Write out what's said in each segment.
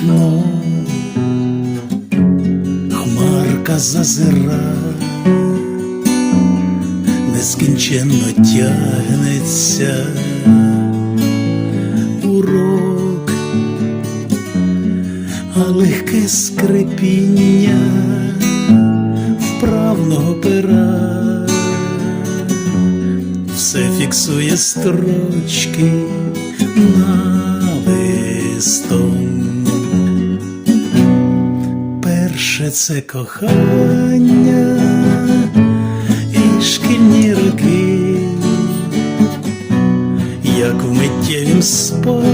вікно, хмарка зазира, нескінченно тягнеться урок, а легке скрипіння вправного пера. Все фіксує строчки на листом. Перше це кохання і шкільні роки, як в миттєвім спалаху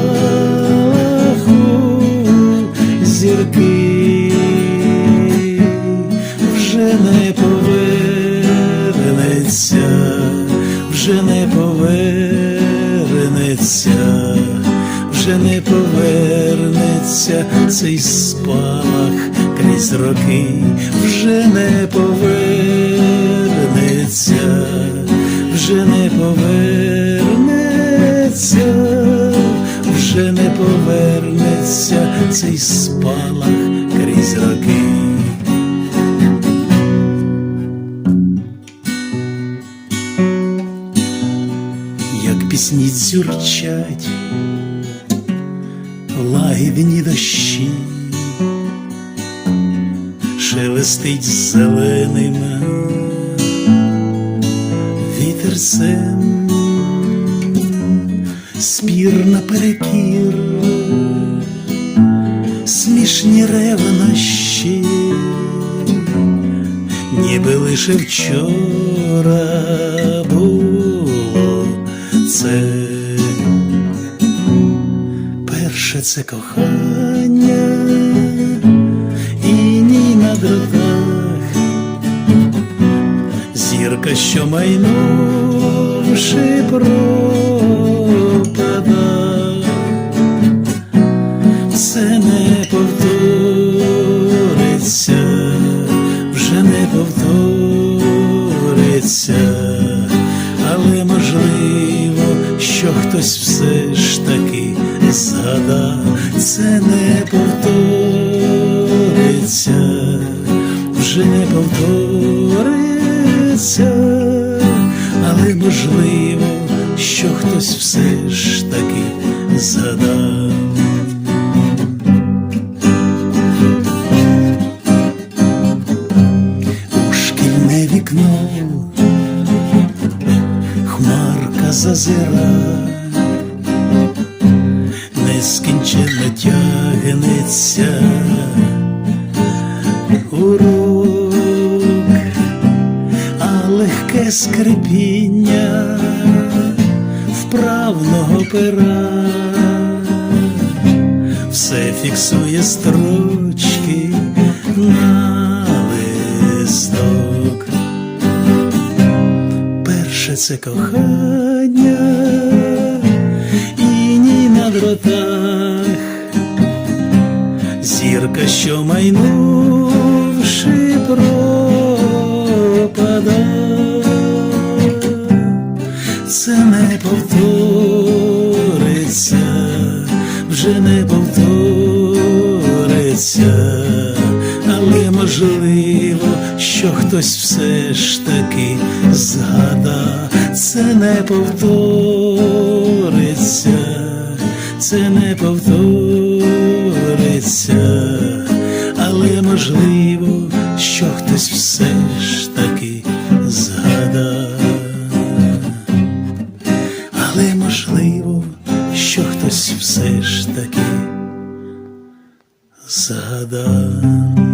зірки вже не повернеться, вже не повернеться, вже не повернеться цей спалах крізь роки, вже не повернеться, вже не повернеться, вже не повернеться цей спалах крізь роки. як пісні дзюрчать, лагідні дощі, шелестить зеленим. Вітерцем, спір наперекір, смішні ревнощі, ніби лише вчора перше це кохання і ні на дротах, зірка, що майнувши пропада, це не повториться, вже не повториться, але можливо, що хтось все ж це не повториться, вже не повториться, але можливо, що хтось все ж таки згадав. у вікно хмарка зазира, нескінченно тягнеться урок, а легке скрипіння вправного пера все фіксує строчки на листок. Перше це кохання дротах, зірка, що майнувши пропада, це не повториться, вже не повториться, але можливо, що хтось все ж таки згадав, це не повториться, це не повториться, але можливо, що хтось все ж таки згадав. Але можливо, що хтось все ж таки згадав.